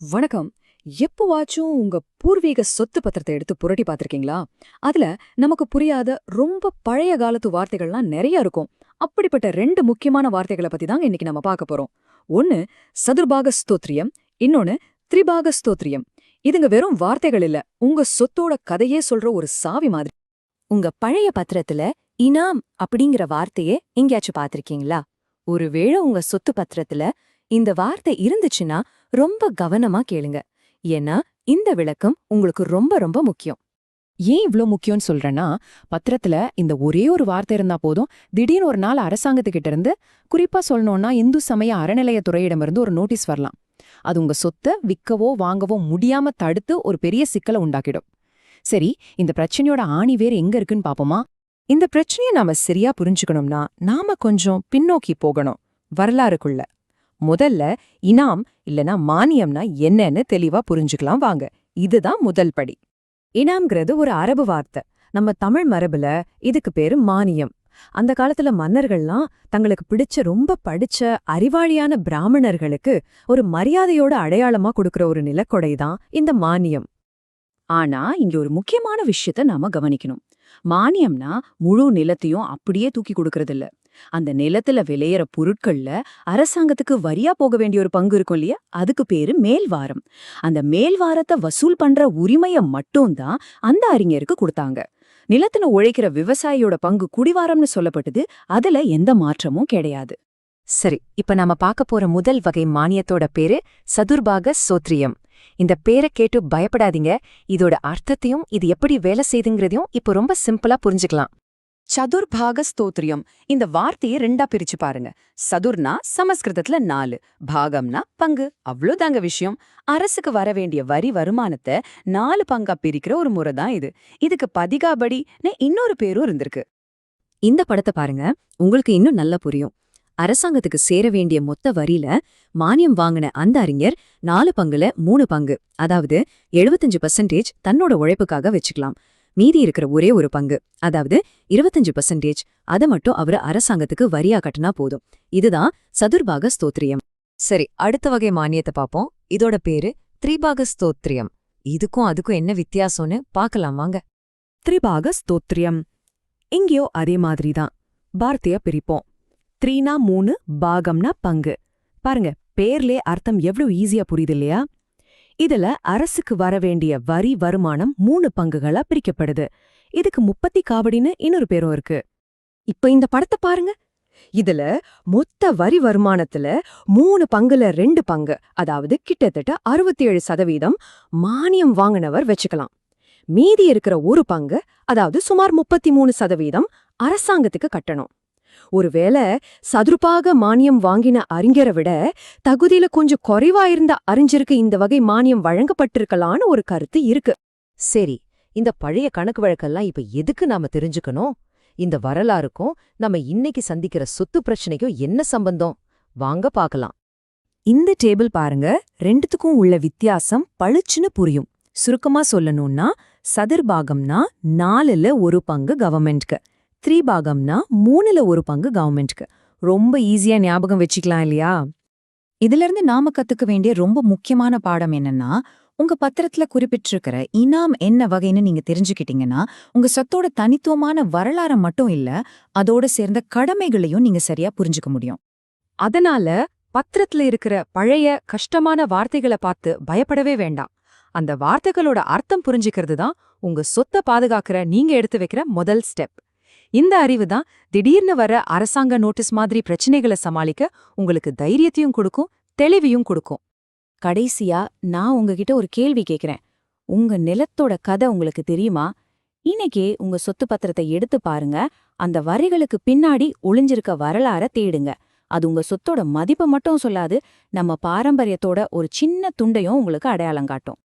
வணக்கம். எப்பவாச்சும் உங்க பூர்வீக சொத்து பத்திரத்தை எடுத்து புரட்டி பார்த்திருக்கீங்களா? அதுல நமக்கு புரியாத ரொம்ப பழைய காலத்து வார்த்தைகள்லாம் நிறைய இருக்கும். அப்படிப்பட்ட ரெண்டு முக்கியமான வார்த்தைகளை பத்தி தாங்க இன்னைக்கு நம்ம பார்க்க போறோம். ஒன்னு சதுர்பாக ஸ்தோத்ரியம் இன்னொன்னு திரிபாக ஸ்தோத்ரியம் இதுங்க வெறும் வார்த்தைகள் இல்ல. உங்க சொத்தோட கதையே சொல்ற ஒரு சாவி மாதிரி. உங்க பழைய பத்திரத்துல இனாம் அப்படிங்கிற வார்த்தையே எங்கேயாச்சும் பாத்திருக்கீங்களா ஒருவேளை உங்க சொத்து பத்திரத்துல இந்த வார்த்தை இருந்துச்சுன்னா ரொம்ப கவனமா கேளுங்க. ஏன்னா இந்த விளக்கம் உங்களுக்கு ரொம்ப ரொம்ப முக்கியம். ஏன் இவ்ளோ முக்கியம்னு சொல்றேன்னா பத்திரத்துல இந்த ஒரே ஒரு வார்த்தை இருந்தா போதும் திடீர்னு ஒரு நாள் அரசாங்கத்துக்கிட்ட இருந்து குறிப்பா சொல்லணும்னா இந்து சமய அறநிலையத்துறையிடமிருந்து ஒரு நோட்டீஸ் வரலாம். அது உங்க சொத்தை விற்கவோ வாங்கவோ முடியாம தடுத்து ஒரு பெரிய சிக்கலை உண்டாக்கிடும். சரி இந்த பிரச்சனையோட ஆணி வேறு எங்க இருக்குன்னு பாப்போமா? இந்த பிரச்சனையை நாம சரியா புரிஞ்சுக்கணும்னா நாம கொஞ்சம் பின்னோக்கி போகணும் வரலாறுக்குள்ள. முதல்ல இனாம் இல்லனா மானியம்னா என்னன்னு தெளிவா புரிஞ்சுக்கலாம் வாங்க. இதுதான் முதல் படி. இனாம்ங்கிறது ஒரு அரபு வார்த்தை. நம்ம தமிழ் மரபுல இதுக்கு பேரு மானியம். அந்த காலத்துல மன்னர்கள்லாம் தங்களுக்கு பிடிச்ச ரொம்ப படிச்ச அறிவாளியான பிராமணர்களுக்கு ஒரு மரியாதையோட அடையாளமா கொடுக்கற ஒரு நிலக்கொடை தான் இந்த மானியம். ஆனா இங்க ஒரு முக்கியமான விஷயத்த நாம கவனிக்கணும். மானியம்னா முழு நிலத்தையும் அப்படியே தூக்கி கொடுக்கறது இல்ல அந்த நிலத்துல விளையிற பொருட்கள்ல அரசாங்கத்துக்கு வரியா போக வேண்டிய ஒரு பங்கு இருக்கும் இல்லையா? அதுக்கு பேரு மேல்வாரம். அந்த மேல்வாரத்தை வசூல் பண்ற உரிமைய மட்டும்தான் அந்த அறிஞருக்கு கொடுத்தாங்க. நிலத்துல உழைக்கிற விவசாயியோட பங்கு குடிவாரம்னு சொல்லப்பட்டது அதுல எந்த மாற்றமும் கிடையாது. சரி இப்ப நாம பார்க்க போற முதல் வகை மானியத்தோட பேரு சதுர்பாக சோத்ரியம். இந்த பேரை கேட்டு பயப்படாதீங்க. இதோட அர்த்தத்தையும் இது எப்படி வேலை செய்துங்கிறதையும் இப்போ ரொம்ப சிம்பிளா புரிஞ்சுக்கலாம். சதுர்பாக ஸ்தோத்ரியம் இந்த வார்த்தையை ரெண்டா பிரிச்சு பாருங்க. சதுர்னா சமஸ்கிருதத்துல நாலு பாகம்னா பங்கு. அவ்வளோதாங்க விஷயம். அரசுக்கு வர வேண்டிய வரி வருமானத்தை நாலு பங்கா பிரிக்கிற ஒரு முறை தான் இது. இதுக்கு பதிகாபடின்னு இன்னொரு பேரும் இருந்திருக்கு. இந்த படத்தை பாருங்க. உங்களுக்கு இன்னும் நல்லா புரியும். அரசாங்கத்துக்கு சேர வேண்டிய மொத்த வரியில மானியம் வாங்கின அந்த அறிஞர் நாலு பங்குல மூணு பங்கு. அதாவது 75% பர்சன்டேஜ் தன்னோட உழைப்புக்காக வச்சுக்கலாம். மீதி இருக்கிற ஒரே ஒரு பங்கு. அதாவது 25% பர்சன்டேஜ் அதை மட்டும் அவர் அரசாங்கத்துக்கு வரியா கட்டினா போதும். இதுதான் சதுர்பாக ஸ்தோத்ரியம் சரி அடுத்த வகை மானியத்தை பாப்போம் இதோட பேரு திரிபாக ஸ்தோத்ரியம் இதுக்கும் அதுக்கும் என்ன வித்தியாசம்னு பார்க்கலாம் வாங்க. திரிபாக ஸ்தோத்ரியம் இங்கேயோ அதே மாதிரி தான் பிரிப்போம். த்ரீனா மூணு பாகம்னா பங்கு. பாருங்க பேர்லே அர்த்தம் எவ்வளவு ஈஸியா புரியுது இல்லையா? இதுல அரசுக்கு வர வேண்டிய வரி வருமானம் மூணு பங்குகளா பிரிக்கப்படுது. இதுக்கு முப்பத்தி காவடின்னு இன்னொரு பேரும் இருக்கு. இப்ப இந்த படத்தை பாருங்க. இதுல மொத்த வரி வருமானத்துல மூணு பங்குல ரெண்டு பங்கு அதாவது கிட்டத்தட்ட அறுபத்தி ஏழு சதவீதம் மானியம் வாங்கினவர் வச்சுக்கலாம். மீதி இருக்கிற ஒரு பங்கு அதாவது சுமார் முப்பத்தி மூணு சதவீதம் அரசாங்கத்துக்கு கட்டணும். ஒருவேளை சதுர்பாக மானியம் வாங்கின அறிஞரை விட தகுதியில கொஞ்சம் குறைவா இருந்த அறிஞருக்கு இந்த வகை மானியம் வழங்கப்பட்டிருக்கலான்னு ஒரு கருத்து இருக்கு. சரி இந்த பழைய கணக்கு வழக்கெல்லாம் இப்ப எதுக்கு நாம தெரிஞ்சுக்கணும்? இந்த வரலாறுக்கும் நம்ம இன்னைக்கு சந்திக்கிற சொத்து பிரச்சனைக்கும் என்ன சம்பந்தம்? வாங்க பார்க்கலாம். இந்த டேபிள் பாருங்க ரெண்டுத்துக்கும் உள்ள வித்தியாசம் பளிச்சுன்னு புரியும். சுருக்கமா சொல்லணும்னா சதுர்பாகம்னா நாலுல ஒரு பங்கு கவர்மெண்ட்க்கு த்ரீபாகம்னா மூணுல ஒரு பங்கு கவர்மெண்ட்க்கு ரொம்ப ஈஸியா ஞாபகம் வச்சுக்கலாம் இல்லையா? இதுல இருந்து நாம கத்துக்க வேண்டிய ரொம்ப முக்கியமான பாடம் என்னன்னா உங்க பத்திரத்துல குறிப்பிட்டிருக்கிற இனாம் என்ன வகைன்னு நீங்க தெரிஞ்சுக்கிட்டீங்கன்னா உங்க சொத்தோட தனித்துவமான வரலாற மட்டும் இல்ல அதோட சேர்ந்த கடமைகளையும் நீங்க சரியா புரிஞ்சுக்க முடியும். அதனால பத்திரத்துல இருக்கிற பழைய கஷ்டமான வார்த்தைகளை பார்த்து பயப்படவே வேண்டாம். அந்த வார்த்தைகளோட அர்த்தம் புரிஞ்சுக்கிறது தான் உங்க சொத்தை பாதுகாக்கிற நீங்க எடுத்து வைக்கிற முதல் ஸ்டெப் இந்த அறிவு தான் திடீர்னு வர அரசாங்க நோட்டீஸ் மாதிரி பிரச்சனைகளை சமாளிக்க உங்களுக்கு தைரியத்தையும் கொடுக்கும் தெளிவையும் கொடுக்கும். கடைசியா நான் உங்ககிட்ட ஒரு கேள்வி கேக்குறேன். உங்க நிலத்தோட கதை உங்களுக்கு தெரியுமா? இன்னைக்கே உங்க சொத்து பத்திரத்தை எடுத்து பாருங்க. அந்த வரிகளுக்கு பின்னாடி ஒளிஞ்சிருக்க வரலாற தேடுங்க. அது உங்க சொத்தோட மதிப்பை மட்டும் சொல்லாது நம்ம பாரம்பரியத்தோட ஒரு சின்ன துண்டையும் உங்களுக்கு அடையாளம் காட்டும்.